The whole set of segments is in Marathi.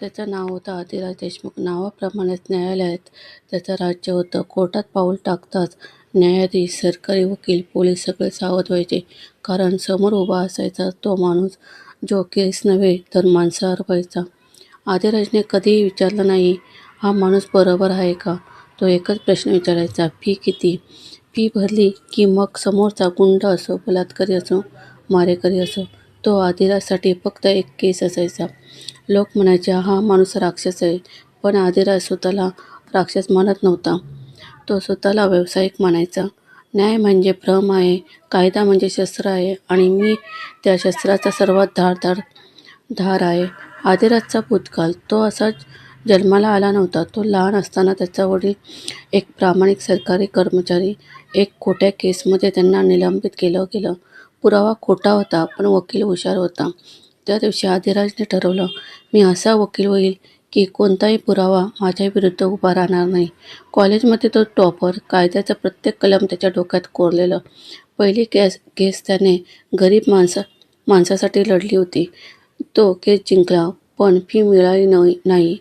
त्याचं नाव होतं आदिराज देशमुख. नावाप्रमाणेच न्यायालयात त्याचं राज्य होतं. कोर्टात पाऊल टाकताच न्यायाधीश सरकारी वकील पोलीस सगळे सावध व्हायचे. कारण समोर उभा असायचा तो माणूस जो केस नव्हे तर माणसावर व्हायचा आदिराजने कधीही विचारलं नाही हा माणूस बरोबर आहे का? तो एकच प्रश्न विचारायचा फी किती? फी भरली की मग समोरचा गुंड असो बलात्कारी असो मारेकरी असो तो आदिराजसाठी फक्त एक केस असायचा. लोक म्हणायचे हा माणूस राक्षस आहे. पण आदिराज स्वतःला राक्षस मानत नव्हता. तो स्वतःला व्यावसायिक मानायचा. न्याय म्हणजे भ्रम आहे कायदा म्हणजे शस्त्र आहे आणि मी त्या शस्त्राचा सर्वात धारदार धार आहे. आदिराजचा भूतकाळ तो असाच जन्माला आला नव्हता. तो लहान असताना त्याचा वडील एक प्रामाणिक सरकारी कर्मचारी एक खोट्या केसमध्ये त्यांना निलंबित केलं गेलं. पुरावा खोटा होता पण वकील हुशार होता. त्या दिवशी आदिराजने ठरवलं मी असा वकील होईल की कोणताही पुरावा माझ्या विरुद्ध उभा राहणार नाही. कॉलेजमध्ये तो टॉपर कायद्याचं प्रत्येक कलम त्याच्या डोक्यात कोरलेलं. पहिली केस केस त्याने गरीब माणसा माणसासाठी लढली होती. तो केस जिंकला पण फी मिळाली नाही नाही.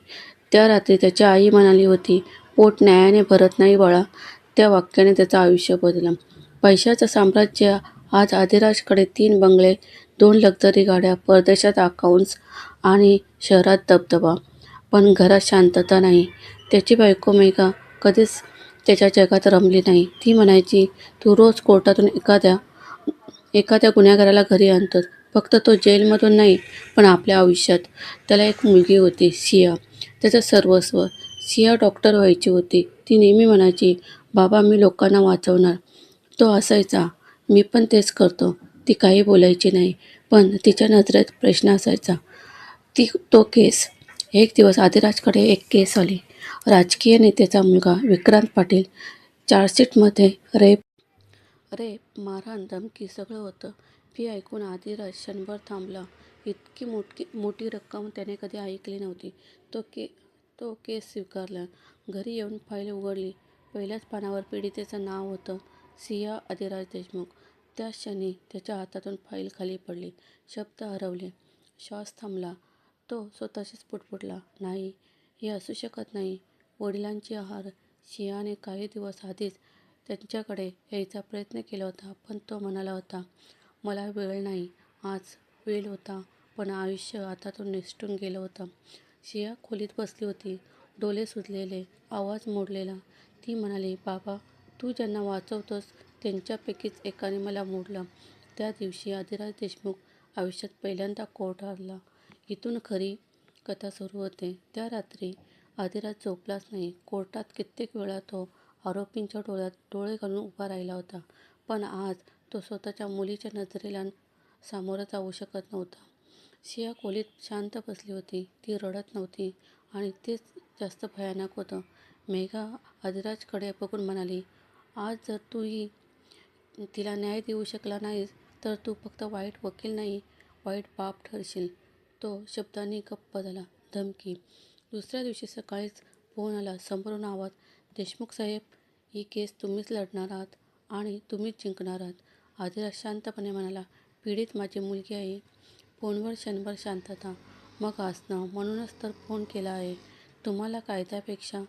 त्या रात्री त्याची आई म्हणाली होती पोट न्यायाने भरत नाही बाळा. त्या वाक्याने त्याचं आयुष्य बदललं. पैशाचं साम्राज्य आज आदिराजकडे तीन बंगले दोन लक्झरी गाड्या परदेशात अकाउंट्स आणि शहरात दबदबा. पण घरात शांतता नाही. त्याची बायको मेघा कधीच त्याच्या जगात रमली नाही. ती म्हणायची तू रोज कोर्टातून एखाद्या एखाद्या गुन्हेगाराला घरी आणतोस. फक्त तो जेलमधून नाही पण आपल्या आयुष्यात. त्याला एक मुलगी होती सिया. त्याचं सर्वस्व सिया डॉक्टर व्हायची होती. ती नेहमी म्हणायची बाबा मी लोकांना वाचवणार. तो असायचा. मी पण तेच करतो. ती काही बोलायची नाही. पण तिच्या नजरेत प्रश्न असायचा. ती तो केस. एक दिवस आदिराजकडे एक केस आली. राजकीय नेत्याचा मुलगा विक्रांत पाटील. चार्जशीटमध्ये रेप रेप मारहाण धमकी सगळं होतं. फी ऐकून आदिराज क्षणभर थांबला. इतकी मोठी मोठी रक्कम त्याने कधी ऐकली नव्हती. तो के तो केस स्वीकारला. घरी येऊन फाईल उघडली. पहिल्याच पानावर पीडितेचं नाव होतं सिया आदिराज देशमुख. त्याच क्षणी त्याच्या हातातून फाईल खाली पडली. शब्द हरवले. श्वास थांबला. तो स्वतःशीच पुटपुटला. नाही हे असू शकत नाही. वडिलांची आहार शियाने काही दिवस आधीच त्यांच्याकडे यायचा प्रयत्न केला होता पण तो म्हणाला होता मला वेळ नाही. आज वेळ होता पण आयुष्य हातातून निसटून गेलं होतं. शिया खोलीत बसली होती. डोळे सुजलेले आवाज मोडलेला. ती म्हणाली बाबा तू ज्यांना वाचवतोस त्यांच्यापैकीच एकाने मला मोडलं. त्या दिवशी आदिराज देशमुख आयुष्यात पहिल्यांदा कोर्ट हरला. इथून खरी कथा सुरू होते. त्या रात्री आदिराज झोपलाच नाही. कोर्टात कित्येक वेळा तो आरोपींच्या डोळ्यात डोळे घालून उभा राहिला होता. पण आज तो स्वतःच्या मुलीच्या नजरेला सामोरं जाऊ शकत नव्हता. शिया खोलीत शांत बसली होती. ती रडत नव्हती आणि तेच जास्त भयानक होतं. मेघा आदिराजकडे बघून म्हणाली आज जर तूही तिला न्याय देऊ शकला नाहीस तर तू फक्त वाईट वकील नाही वाईट बाप ठरशील. तो शब्दांनी गप्प झाला धमकी. दुसऱ्या दिवशी सकाळीच फोन आला समोरून आवाज देशमुख साहेब ही केस तुम्हीच लढणार आहात आणि तुम्हीच जिंकणार आहात. आदिराज शांतपणे म्हणाला पीडित माझी मुलगी आहे. फोनवर क्षणभर शांतता मग असणं म्हणूनच तर फोन केला आहे. तुम्हाला कायद्यापेक्षा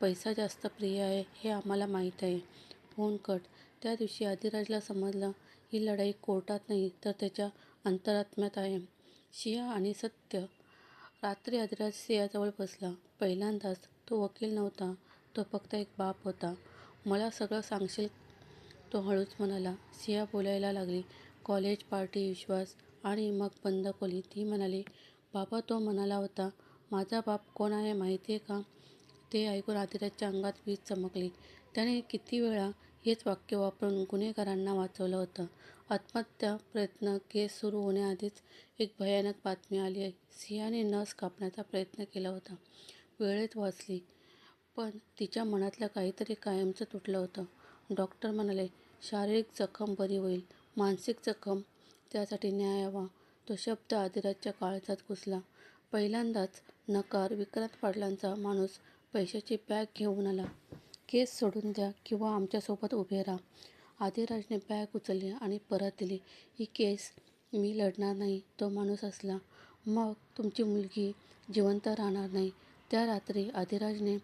पैसा जास्त प्रिय आहे हे आम्हाला माहीत आहे. Phone cut. त्या दिवशी आदिराजला समजलं ही लढाई कोर्टात नाही तर त्याच्या अंतरात्म्यात आहे. शिया आणि सत्य. रात्री आदिराज सियाजवळ बसला. पहिल्यांदाच तो वकील नव्हता तो फक्त एक बाप होता. मला सगळं सांगशील? तो हळूच म्हणाला. सिया बोलायला लागली. कॉलेज पार्टी विश्वास आणि मग बंद खोली. ती म्हणाली बाबा तो म्हणाला होता माझा बाप कोण आहे माहिती आहे का? ते ऐकून आदिराजच्या अंगात वीज चमकली. त्याने किती वेळा हेच वाक्य वापरून गुन्हेगारांना वाचवलं होतं. आत्महत्या प्रयत्न केस सुरू होण्याआधीच एक भयानक बातमी आली आहे. सियाने नस कापण्याचा प्रयत्न केला होता. वेळेत वाचली. पण तिच्या मनातलं काहीतरी कायमचं तुटलं होतं. डॉक्टर म्हणाले शारीरिक जखम बरी होईल. मानसिक जखम. त्यासाठी न्याय हवा. तो शब्द आदिराजच्या काळजात घुसला. पहिल्यांदाच नकार विक्रांत पाटलांचा माणूस पैशाची बॅग घेऊन आला. केस सोडून द्या किंवा आमच्यासोबत उभे राहा. आदिराजने बॅग उचलली आणि परत दिली. ही केस मी लढणार नाही तो माणूस असला. मग तुमची मुलगी जिवंत राहणार नाही. त्या रात्री आदिराजने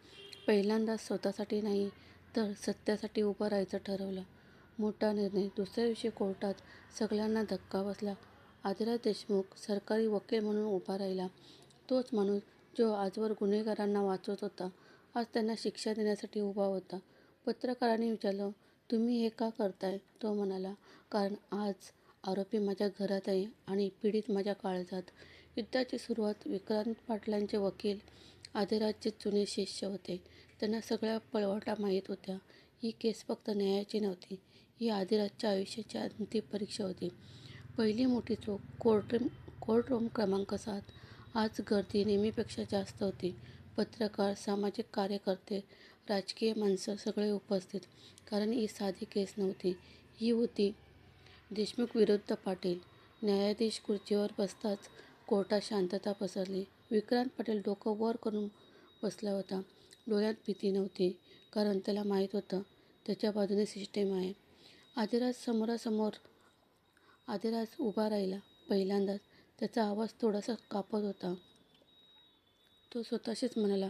पहिल्यांदाच स्वतःसाठी नाही तर सत्यासाठी उभं राहायचं ठरवलं. मोठा निर्णय. दुसऱ्या दिवशी कोर्टात सगळ्यांना धक्का बसला. आदिराज देशमुख सरकारी वकील म्हणून उभा राहिला. तोच माणूस जो आजवर गुन्हेगारांना वाचवत होता. आज त्यांना शिक्षा देण्यासाठी उभा होता. पत्रकारांनी विचारलं तुम्ही हे का करताय? तो म्हणाला कारण आज आरोपी माझ्या घरात आहे आणि पीडित माझ्या काळजात. युद्धाची सुरुवात विक्रांत पाटलांचे वकील आदिराजचे जुने शिष्य होते. त्यांना सगळ्या पळवाटा माहीत होत्या. ही केस फक्त न्यायाची नव्हती. ही आदिराजच्या आयुष्याची अंतिम परीक्षा होती. पहिली मोठी चूक कोर्टरूम कोर्टरूम क्रमांक सात. आज गर्दी नेहमीपेक्षा जास्त होती. पत्रकार सामाजिक कार्यकर्ते राजकीय माणसं सगळे उपस्थित. कारण ही साधी केस नव्हती. ही होती देशमुख विरुद्ध पाटील. न्यायाधीश खुर्चीवर बसताच कोर्टात शांतता पसरली. विक्रांत पाटील डोकं वर करून बसला होता. डोळ्यात भीती नव्हती कारण त्याला माहीत होतं त्याच्या बाजूने सिस्टीम आहे. आदिराज समोरासमोर आदिराज उभा राहिला. पहिल्यांदाच त्याचा आवाज थोडासा कापत होता. तो स्वतःशीच म्हणाला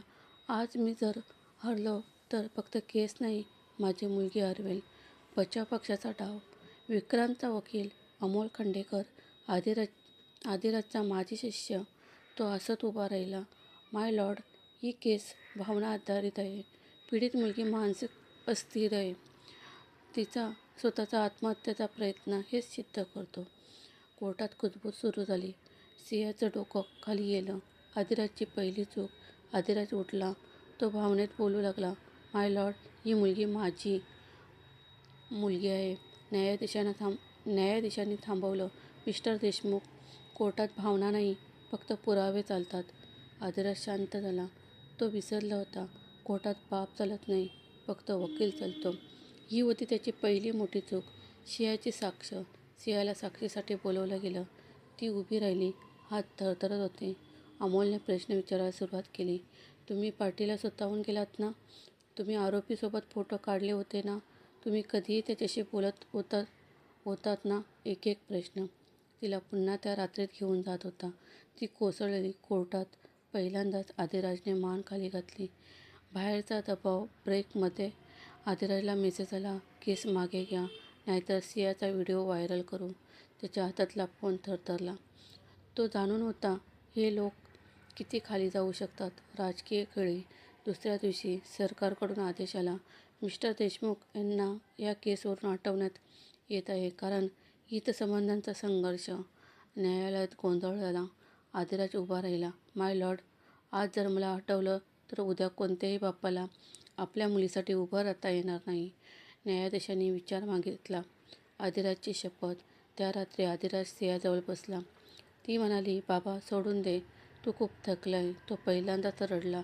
आज मी जर हरलो तर फक्त केस नाही माझी मुलगी हरवेल. बचाव पक्षाचा डाव. विक्रांतचा वकील अमोल खंडेकर. आदिराज आदिराजचा माजी शिष्य. तो हसत उभा राहिला. माय लॉर्ड ही केस भावना आधारित आहे. पीडित मुलगी मानसिक अस्थिर आहे. तिचा स्वतःचा आत्महत्येचा प्रयत्न हेच सिद्ध करतो. कोर्टात कुजबूज सुरू झाली. सिंहाचं डोकं खाली गेलं. आदिराजची पहिली चूक. आदिराज उठला. तो भावनेत बोलू लागला माय लॉर्ड ही मुलगी माझी मुलगी आहे. न्यायाधीशानं थांब न्यायाधीशांनी थांबवलं. मिस्टर देशमुख कोर्टात भावना नाही फक्त पुरावे चालतात. आदिराज शांत झाला. तो विसरला होता. कोर्टात पाप चालत नाही फक्त वकील चालतो. ही होती त्याची पहिली मोठी चूक. शियाची साक्ष सियाला साक्षीसाठी बोलवलं गेलं. ती उभी राहिली हात थरथरत होते. अमोलने प्रश्न विचारायला सुरुवात केली. तुम्ही पार्टीला स्वतःहून गेलात ना? तुम्ही आरोपीसोबत फोटो काढले होते ना? तुम्ही कधीही त्याच्याशी बोलत होता होतात ना? एक एक प्रश्न. तिला पुन्हा त्या रात्रीत घेऊन जात होता. ती कोसळली कोर्टात. पहिल्यांदाच आदिराजने मान खाली घातली. बाहेरचा दबाव ब्रेकमध्ये आदिराजला मेसेज आला केस मागे घ्या नाहीतर सियाचा व्हिडिओ व्हायरल करू. त्याच्या हातातला फोन थरथरला. तो जाणून होता हे लोक किती खाली जाऊ शकतात? राजकीय खेळी. दुसऱ्या दिवशी सरकारकडून आदेश आला. मिस्टर देशमुख यांना या केसवरून हटवण्यात येत आहे. कारण हितसंबंधांचा संघर्ष न्यायालयात गोंधळ झाला. आदिराज उभा राहिला. माय लॉर्ड आज जर मला हटवलं तर उद्या कोणत्याही बाप्पाला आपल्या मुलीसाठी उभं राहता येणार नाही. न्यायाधीशांनी विचार मागितला. आदिराजची शपथ. त्या रात्री आदिराज सियाजवळ बसला. ती म्हणाली बाबा सोडून दे. तू खूप थकलाय. तो पहिल्यांदा तर रडला.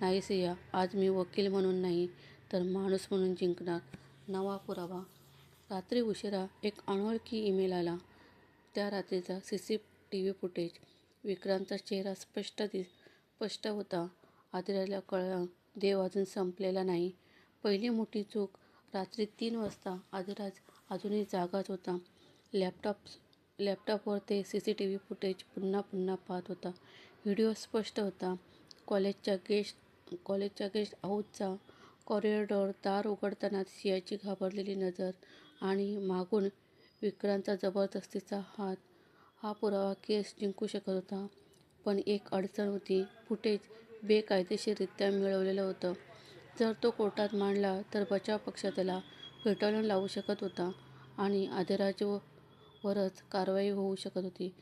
नाही सिया आज मी वकील म्हणून नाही तर माणूस म्हणून जिंकणार. नवा पुरावा. रात्री उशिरा एक अनोळखी ईमेल आला. त्या रात्रीचा C C T V footage. विक्रांतचा चेहरा स्पष्ट दि स्पष्ट होता. आदिराजला कळलं देव अजून संपलेला नाही. पहिली मोठी चूक. रात्री तीन वाजता आदिराज अजूनही जागाच होता. लॅपटॉप लॅपटॉपवर ते C C T V footage पुन्हा पुन्हा पाहत होता. व्हिडिओ स्पष्ट होता. कॉलेजच्या गेस्ट कॉलेजच्या गेस्ट हाऊसचा कॉरिडॉर दार उघडताना सियाची घाबरलेली नजर आणि मागून विक्रांतचा जबरदस्तीचा हात. हा पुरावा केस जिंकू शकत होता पण एक अडचण होती. फुटेज बेकायदेशीररित्या मिळवलेलं होतं. जर तो कोर्टात मांडला तर बचाव पक्ष त्याला फेटाळून लावू शकत होता आणि आदिराजवरच कारवाई होऊ शकत होती.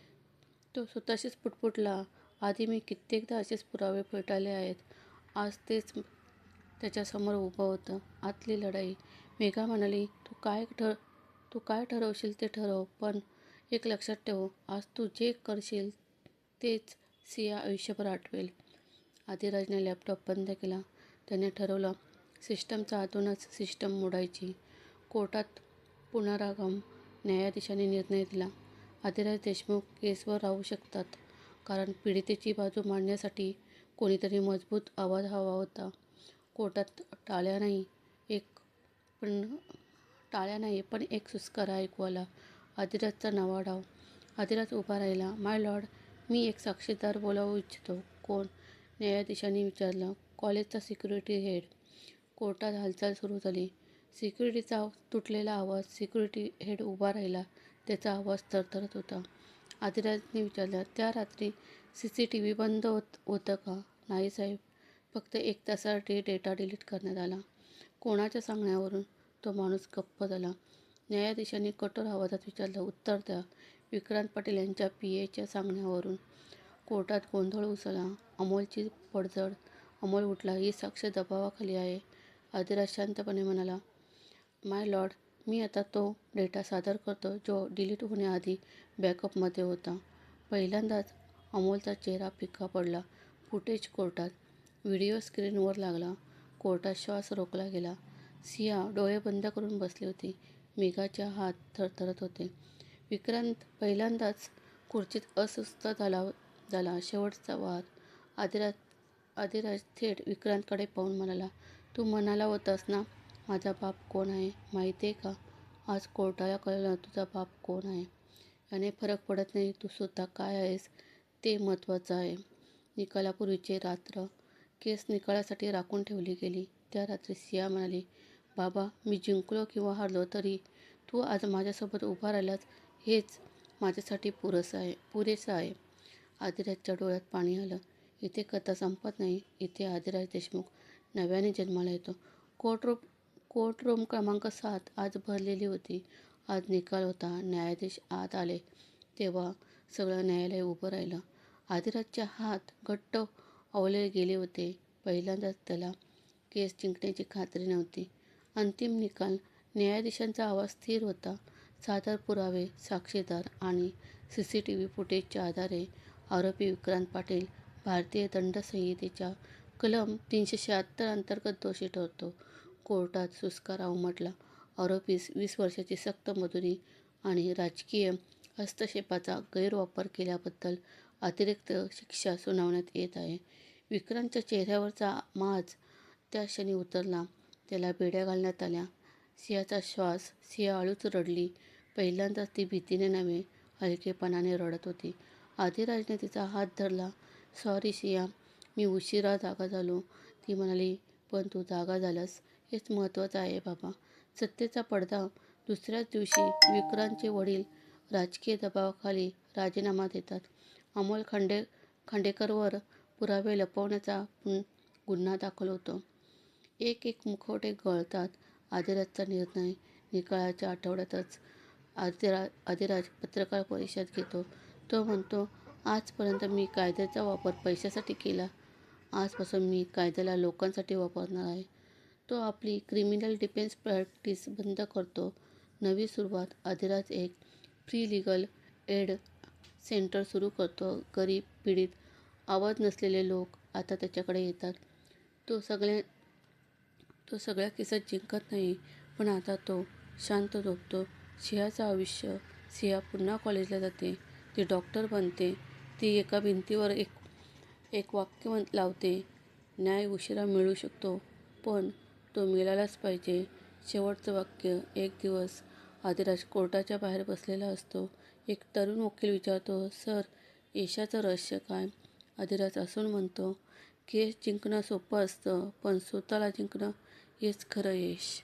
तो स्वतःशीच पुटपुटला आधी मी कित्येकदा असेच पुरावे फेटाळले आहेत. आज तेच त्याच्यासमोर उभं होतं. आतली लढाई. मेघा म्हणाली तू काय ठर तू काय ठरवशील ते ठरव पण एक लक्षात ठेव आज तू जे करशील तेच सिया आयुष्यभर आठवेल. आदिराजने लॅपटॉप बंद केला. त्याने ठरवलं सिस्टमचा आतूनच सिस्टम मोडायची. कोर्टात पुनरागम न्यायाधीशाने निर्णय दिला. आदिराज देशमुख केसवर राहू शकतात. कारण पीडितेची बाजू मांडण्यासाठी कोणीतरी मजबूत आवाज हवा होता. कोर्टात टाळ्या नाही एक पण टाळ्या नाही पण एक सुस्कारा ऐकू आला. आदिराजचा नवा डाव आदिराज उभा राहिला. माय लॉर्ड मी एक साक्षीदार बोलावू इच्छितो. कोण? न्यायाधीशांनी विचारलं. कॉलेजचा सिक्युरिटी हेड. कोर्टात हालचाल सुरू झाली. सिक्युरिटीचा तुटलेला आवाज सिक्युरिटी हेड उभा राहिला. त्याचा आवाज थरथरत होता. आदिराजने विचारलं त्या रात्री सी सी टी व्ही बंद होत होतं का? नाही साहेब फक्त एक तासासाठी डेटा डिलीट करण्यात आला. कोणाच्या सांगण्यावरून तो माणूस गप्प झाला. न्यायाधीशांनी कठोर आवाजात विचारलं उत्तर द्या. विक्रांत पाटील यांच्या पी एच्या सांगण्यावरून कोर्टात गोंधळ उसळला. अमोलची पडझड अमोल उठला ही साक्ष दबावाखाली आहे. आदिराज शांतपणे म्हणाला माय लॉर्ड मी आता तो डेटा सादर करतो जो डिलीट होण्याआधी बॅकअपमध्ये होता. पहिल्यांदाच अमोलचा चेहरा फिक्का पडला. फुटेज कोर्टात व्हिडिओ स्क्रीनवर लागला. कोर्टात श्वास रोखला गेला. सिया डोळे बंद करून बसली होती. मेघाच्या हात थरथरत होते. विक्रांत पहिल्यांदाच खुर्चीत अस्वस्थ झाला झाला. शेवटचा वाद. आदिराज आदिराज थेट विक्रांतकडे पाहून म्हणाला तू म्हणाला होतास ना? माझा बाप कोण आहे माहिती आहे का? आज कोर्टाला कळलं तुझा बाप कोण आहे. याने फरक पडत नाही तू स्वतः काय आहेस ते महत्त्वाचं आहे. निकालापूर्वीचे रात्र. केस निकालासाठी राखून ठेवली गेली. त्या रात्री सिया म्हणाली बाबा मी जिंकलो किंवा हारलो तरी तू आज माझ्यासोबत उभा राहिलास हेच माझ्यासाठी पुरसं आहे पुरेसं आहे. आदिराजच्या डोळ्यात पाणी आलं. इथे कथा संपत नाही. इथे आदिराज देशमुख नव्याने जन्माला येतो. कोर्ट रूप कोर्ट रूम क्रमांक सात आज भरलेली होती. आज निकाल होता. न्यायाधीश आत आले. तेव्हा सगळं न्यायालय उभं राहिलं. आदिराजचे हात घट्ट आवले गेले होते. पहिल्यांदाच त्याला केस जिंकण्याची खात्री नव्हती. अंतिम निकाल न्यायाधीशांचा आवाज स्थिर होता. सादर पुरावे साक्षीदार आणि सी सी टी व्ही फुटेजच्या आधारे आरोपी विक्रांत पाटील भारतीय दंड संहितेच्या कलम तीनशे शहात्तर अंतर्गत दोषी ठरतो. कोर्टात सुस्कारा उमटला. आरोपीस वीस वर्षाची सक्त मजुरी आणि राजकीय हस्तक्षेपाचा गैरवापर केल्याबद्दल अतिरिक्त शिक्षा सुनावण्यात येत आहे. विक्रांतच्या चेहऱ्यावरचा माज त्या क्षणी उतरला. त्याला बेड्या घालण्यात आल्या. सियाचा श्वास सिया अळूच रडली. पहिल्यांदाच ती भीतीने नव्हे हलकेपणाने रडत होती. आदिराजने तिचा हात धरला. सॉरी सिया मी उशिरा जागा झालो. ती म्हणाली पण तू जागा झालास. हेच महत्त्वाचं आहे बाबा. सत्तेचा पडदा दुसऱ्याच दिवशी विक्रांतचे वडील राजकीय दबावाखाली राजीनामा देतात. अमोल खांडे खांडेकरवर पुरावे लपवण्याचा गुन्हा दाखल होतो. एक एक मुखवटे गळतात आदिराजचा निर्णय. निकाळाच्या आठवड्यातच आदिरा आदिराज पत्रकार परिषद घेतो. तो म्हणतो आजपर्यंत मी कायद्याचा वापर पैशासाठी केला. आजपासून मी कायद्याला लोकांसाठी वापरणार आहे. तो आपली क्रिमिनल डिफेन्स प्रॅक्टिस बंद करतो. नवी सुरुवात आदिराज एक फ्री लिगल एड सेंटर सुरू करतो. गरीब पीडित आवाज नसलेले लोक आता त्याच्याकडे येतात. तो सगळ्या तो सगळ्या केसात जिंकत नाही पण आता तो शांत झोपतो. सिंहाचं आयुष्य सिंहा पुन्हा कॉलेजला जाते. ती डॉक्टर बनते. ती एका भिंतीवर एक एक वाक्य लावते. न्याय उशिरा मिळू शकतो पण तो मिळालाच पाहिजे. शेवटचं वाक्य एक दिवस. आदिराज कोर्टाच्या बाहेर बसलेला असतो. एक तरुण वकील विचारतो सर यशाचं रहस्य काय? आदिराज असून म्हणतो केस जिंकणं सोपं असतं पण स्वतःला जिंकणं हेच खरं यश.